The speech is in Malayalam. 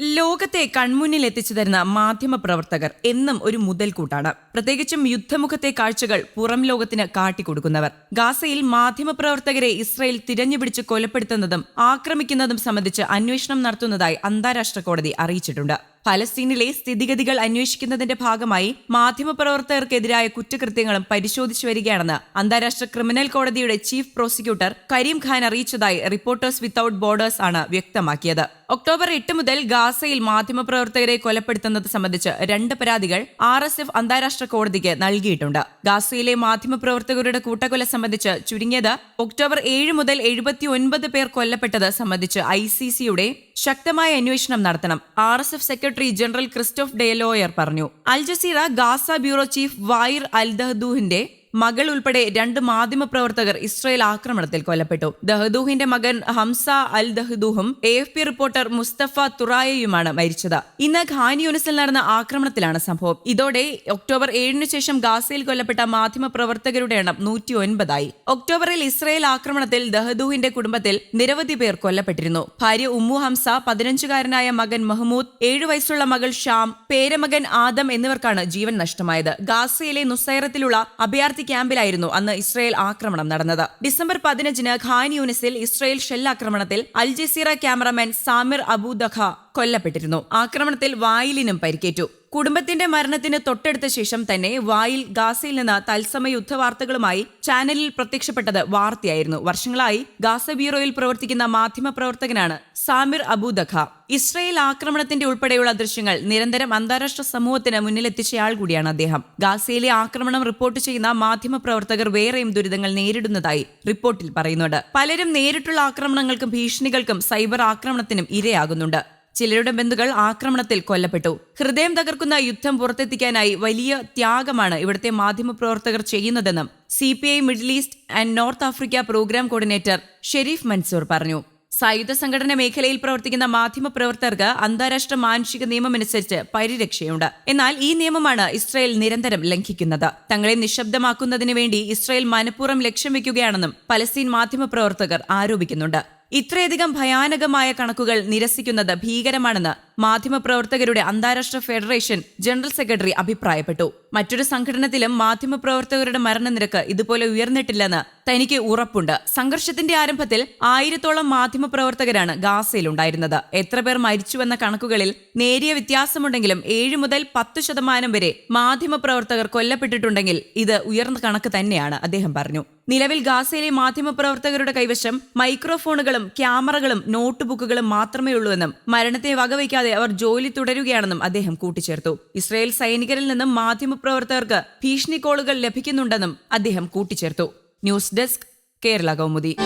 ലോകത്തെ കൺമുന്നിൽ എത്തിച്ചു തരുന്ന മാധ്യമ പ്രവർത്തകർ എന്നും ഒരു മുതൽക്കൂട്ടാണ്. പ്രത്യേകിച്ചും യുദ്ധമുഖത്തെ കാഴ്ചകൾ പുറം ലോകത്തിന് കാട്ടിക്കൊടുക്കുന്നവർ. ഗാസയിൽ മാധ്യമപ്രവർത്തകരെ ഇസ്രയേൽ തിരഞ്ഞുപിടിച്ച് കൊലപ്പെടുത്തുന്നതും ആക്രമിക്കുന്നതും സംബന്ധിച്ച് അന്വേഷണം നടത്തുന്നതായി അന്താരാഷ്ട്ര കോടതി അറിയിച്ചിട്ടുണ്ട്. ഫലസ്തീനിലെ സ്ഥിതിഗതികൾ അന്വേഷിക്കുന്നതിന്റെ ഭാഗമായി മാധ്യമപ്രവർത്തകർക്കെതിരായ കുറ്റകൃത്യങ്ങളും പരിശോധിച്ചു വരികയാണെന്ന് അന്താരാഷ്ട്ര ക്രിമിനൽ കോടതിയുടെ ചീഫ് പ്രോസിക്യൂട്ടർ കരീം ഖാൻ അറിയിച്ചതായി റിപ്പോർട്ടേഴ്സ് വിത്തൌട്ട് ബോർഡേഴ്സ് ആണ് വ്യക്തമാക്കിയത്. ഒക്ടോബർ എട്ട് മുതൽ ഗാസയിൽ മാധ്യമപ്രവർത്തകരെ കൊലപ്പെടുത്തുന്നത് സംബന്ധിച്ച് രണ്ട് പരാതികൾ ആർ എസ് എഫ് അന്താരാഷ്ട്ര കോടതിക്ക് നൽകിയിട്ടുണ്ട്. ഗാസയിലെ മാധ്യമപ്രവർത്തകരുടെ കൂട്ടക്കൊല സംബന്ധിച്ച് ചുരുങ്ങിയത് ഒക്ടോബർ ഏഴ് മുതൽ എഴുപത്തി പേർ കൊല്ലപ്പെട്ടത് സംബന്ധിച്ച് ഐ സി സിയുടെ ശക്തമായ അന്വേഷണം നടത്തണം R S F secretary general Christophe Deloire പറഞ്ഞു. Al Jazeera Gaza bureau chief Wael Al ദഹദൂഹിന്റെ മകൾ ഉൾപ്പെടെ രണ്ട് മാധ്യമപ്രവർത്തകർ ഇസ്രയേൽ ആക്രമണത്തിൽ കൊല്ലപ്പെട്ടു. ദഹദൂഹിന്റെ മകൻ Hamza Al ദഹദൂഹും A F P reporter Mustafa തുറായയുമാണ് മരിച്ചത്. ഇന്ന് ഖാൻ യൂണിസിൽ നടന്ന ആക്രമണത്തിലാണ് സംഭവം. ഇതോടെ ഒക്ടോബർ ഏഴിനു ശേഷം ഗാസയിൽ കൊല്ലപ്പെട്ട മാധ്യമപ്രവർത്തകരുടെ എണ്ണം നൂറ്റി ഒൻപതായി ഒക്ടോബറിൽ ഇസ്രയേൽ ആക്രമണത്തിൽ ദഹദൂഹിന്റെ കുടുംബത്തിൽ നിരവധി പേർ കൊല്ലപ്പെട്ടിരുന്നു. ഭാര്യ ഉമ്മു ഹംസ പതിനഞ്ചുകാരനായ മകൻ മഹ്മൂദ് ഏഴു വയസ്സുള്ള മകൾ ഷാം പേരമകൻ ആദം എന്നിവർക്കാണ് ജീവൻ നഷ്ടമായത്. ഗാസയിലെ നുസൈറത്തിലുള്ള അഭയാർത്ഥി ക്യാമ്പിലായിരുന്നു അന്ന് ഇസ്രയേൽ ആക്രമണം നടന്നത്. ഡിസംബർ പതിനഞ്ചിന് ഖാൻ യൂണിസിൽ Israel ഷെല്ലാക്രമണത്തിൽ Al Jazeera cameraman Samer Abu Daqqa കൊല്ലപ്പെട്ടിരുന്നു. ആക്രമണത്തിൽ വായിലിനും പരിക്കേറ്റു. കുടുംബത്തിന്റെ മരണത്തിന് തൊട്ടടുത്ത ശേഷം തന്നെ വായിൽ ഗാസയിൽ നിന്ന് തത്സമയ യുദ്ധവാർത്തകളുമായി ചാനലിൽ പ്രത്യക്ഷപ്പെട്ടത് വാർത്തയായിരുന്നു. വർഷങ്ങളായി ഗാസ ബ്യൂറോയിൽ പ്രവർത്തിക്കുന്ന മാധ്യമപ്രവർത്തകനാണ് സാമിർ അബൂദഖ. ഇസ്രയേൽ ആക്രമണത്തിന്റെ ഉൾപ്പെടെയുള്ള ദൃശ്യങ്ങൾ നിരന്തരം അന്താരാഷ്ട്ര സമൂഹത്തിന് മുന്നിലെത്തിച്ചയാൾ കൂടിയാണ് അദ്ദേഹം. ഗാസയിലെ ആക്രമണം റിപ്പോർട്ട് ചെയ്യുന്ന മാധ്യമപ്രവർത്തകർ വേറെയും ദുരിതങ്ങൾ നേരിടുന്നതായി റിപ്പോർട്ടിൽ പറയുന്നുണ്ട്. പലരും നേരിട്ടുള്ള ആക്രമണങ്ങൾക്കും ഭീഷണികൾക്കും സൈബർ ആക്രമണത്തിനും ഇരയാകുന്നുണ്ട്. ചിലരുടെ ബന്ധുക്കൾ ആക്രമണത്തിൽ കൊല്ലപ്പെട്ടു. ഹൃദയം തകർക്കുന്ന യുദ്ധം പുറത്തെത്തിക്കാനായി വലിയ ത്യാഗമാണ് ഇവിടുത്തെ മാധ്യമപ്രവർത്തകർ ചെയ്യുന്നതെന്നും C P I middle east and north Africa programme coordinator Sherif Mansour പറഞ്ഞു. സായുധ സംഘടന മേഖലയിൽ പ്രവർത്തിക്കുന്ന മാധ്യമപ്രവർത്തകർക്ക് അന്താരാഷ്ട്ര മാനുഷിക നിയമമനുസരിച്ച് പരിരക്ഷയുണ്ട്. എന്നാൽ ഈ നിയമമാണ് ഇസ്രായേൽ നിരന്തരം ലംഘിക്കുന്നത്. തങ്ങളെ നിശബ്ദമാക്കുന്നതിനു വേണ്ടി ഇസ്രായേൽ മനഃപൂർവം ലക്ഷ്യം വെക്കുകയാണെന്നും പലസ്തീൻ മാധ്യമപ്രവർത്തകർ ആരോപിക്കുന്നുണ്ട്. ഇത്രയധികം ഭയാനകമായ കണക്കുകൾ നിരസിക്കുന്നത് ഭീകരമാണെന്ന് മാധ്യമപ്രവർത്തകരുടെ അന്താരാഷ്ട്ര ഫെഡറേഷൻ ജനറൽ സെക്രട്ടറി അഭിപ്രായപ്പെട്ടു. മറ്റൊരു സംഘടനത്തിലും മാധ്യമപ്രവർത്തകരുടെ മരണനിരക്ക് ഇതുപോലെ ഉയർന്നിട്ടില്ലെന്ന് തനിക്ക് ഉറപ്പുണ്ട്. സംഘർഷത്തിന്റെ ആരംഭത്തിൽ ആയിരത്തോളം മാധ്യമപ്രവർത്തകരാണ് ഗാസയിലുണ്ടായിരുന്നത്. എത്ര പേർ മരിച്ചുവെന്ന കണക്കുകളിൽ നേരിയ വ്യത്യാസമുണ്ടെങ്കിലും ഏഴ് മുതൽ പത്ത് ശതമാനം വരെ മാധ്യമപ്രവർത്തകർ കൊല്ലപ്പെട്ടിട്ടുണ്ടെങ്കിൽ ഇത് ഉയർന്ന കണക്ക് തന്നെയാണ് അദ്ദേഹം പറഞ്ഞു. നിലവിൽ ഗാസയിലെ മാധ്യമപ്രവർത്തകരുടെ കൈവശം മൈക്രോഫോണുകളും ക്യാമറകളും നോട്ട്ബുക്കുകളും മാത്രമേ ഉള്ളൂവെന്നും മരണത്തെ വകവയ്ക്കാതെ അവർ ജോലി തുടരുകയാണെന്നും അദ്ദേഹം കൂട്ടിച്ചേർത്തു. ഇസ്രായേൽ സൈനികരിൽ നിന്നും മാധ്യമപ്രവർത്തകർക്ക് ഭീഷണി കോളുകൾ ലഭിക്കുന്നുണ്ടെന്നും അദ്ദേഹം കൂട്ടിച്ചേർത്തു. News desk Kerala Kaumudi.